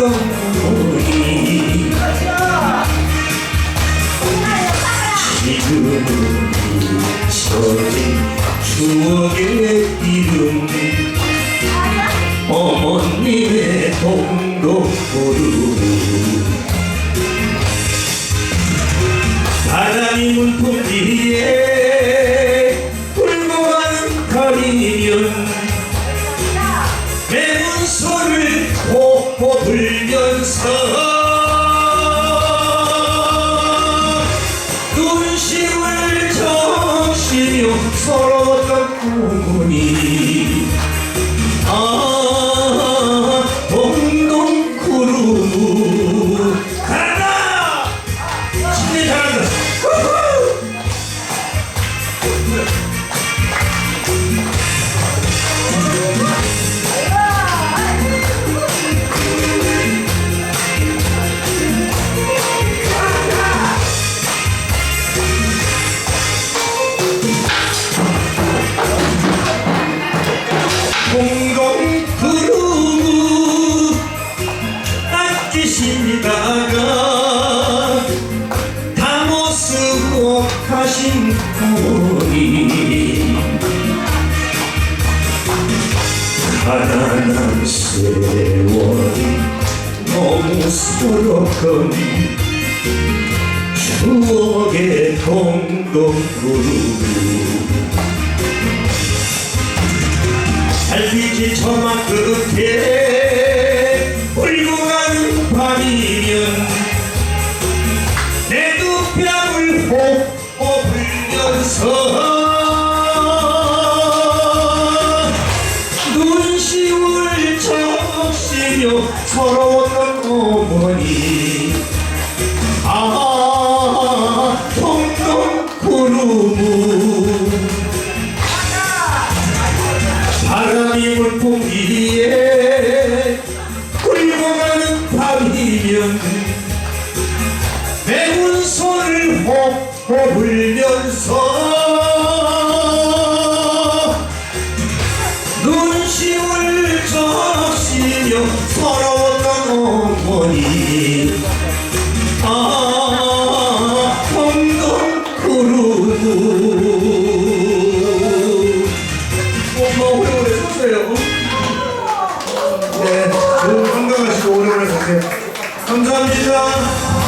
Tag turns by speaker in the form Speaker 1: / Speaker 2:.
Speaker 1: ต้อง 옥고 불면서 눈심을 적시며 서러웠던 꿈이 가난한 세월이 너무 서러운 추억의 동동 구름 달빛이 저만 끝에 울고 가는 밤이면 내 두 뺨을 호 불면서 바람이 불풍 위에 굴고 가는 밤이면 내 문소를 호호 불면서 눈시울 적시며 서러웠던 어머니. 아 감사합니다.